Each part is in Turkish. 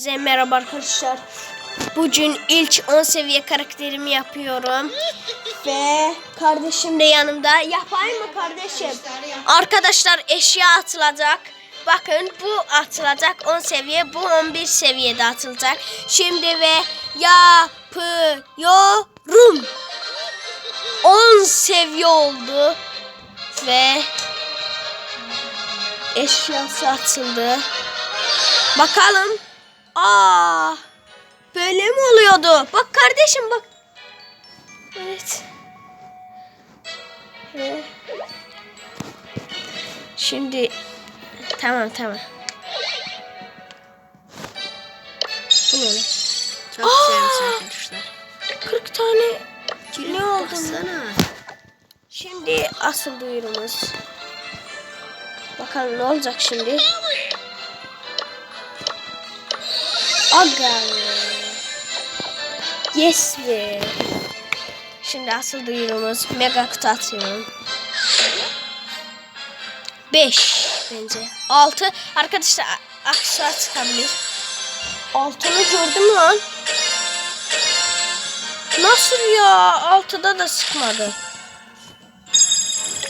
Size merhaba arkadaşlar. Bugün ilk 10 seviye karakterimi yapıyorum. Ve kardeşim de yanımda. Yapayım mı kardeşim? Arkadaşlar eşya atılacak. Bakın bu atılacak 10 seviye. Bu 11 seviyede atılacak. Şimdi ve yapıyorum. 10 seviye oldu. Ve eşyası atıldı. Bakalım. Aa, böyle mi oluyordu? Bak kardeşim bak. Evet. Ve Şimdi tamam tamam. Bu ne lan? Çok Aa! güzelmiş arkadaşlar. 40 tane ne oldu? Baksana. Şimdi asıl duyurumuz. Bakalım ne olacak şimdi. Aga. Yes be. Şimdi asıl duyurumuz mega kutu atıyorum. 5 bence. 6 arkadaşlar a- aksesuar çıkabilir. Altını gördüm lan. Nasıl ya? Altıda da sıkmadı.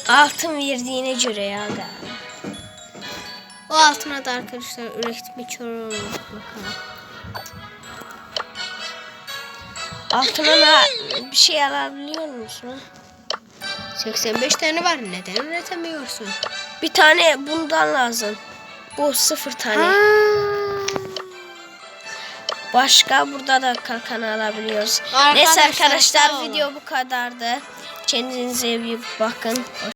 Altın verdiğine göre ya galiba. O altına da arkadaşlar üretme çorum. Bakalım. Altına bir şey alabiliyor musun? 85 tane var. Neden üretemiyorsun? Bir tane bundan lazım. Bu sıfır tane. Başka burada da kalkan alabiliyoruz. Neyse Arkadaşlar, arkadaşlar sağ olun. video bu kadardı. Kendinize iyi bakın.